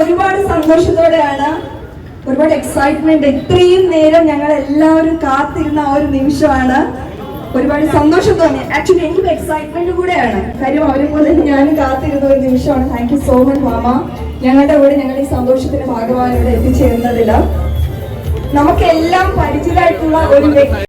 ഒരുപാട് ഒരുപാട് സന്തോഷത്തോടെയാണ് ഒരുപാട് എക്സൈറ്റ്മെന്റ് ഇത്രയും നേരം ഞങ്ങൾ എല്ലാവരും കാത്തിരുന്ന ആ ഒരു നിമിഷമാണ് ഒരുപാട് സന്തോഷം തോന്നി. ആക്ച്വലി എനിക്ക് എക്സൈറ്റ്മെന്റ് കൂടെയാണ്. കാര്യം അവരും കൂടെ ഞാൻ കാത്തിരുന്ന ഒരു നിമിഷമാണ്. താങ്ക് യു സോ മച്ച് മാമ. ഞങ്ങളുടെ കൂടെ ഞങ്ങൾ ഈ സന്തോഷത്തിന്റെ ഭാഗമായി ഇവിടെ എത്തിച്ചേരുന്നതിൽ നമുക്കെല്ലാം പരിചിതമായിട്ടുള്ള ഒരു വ്യക്തി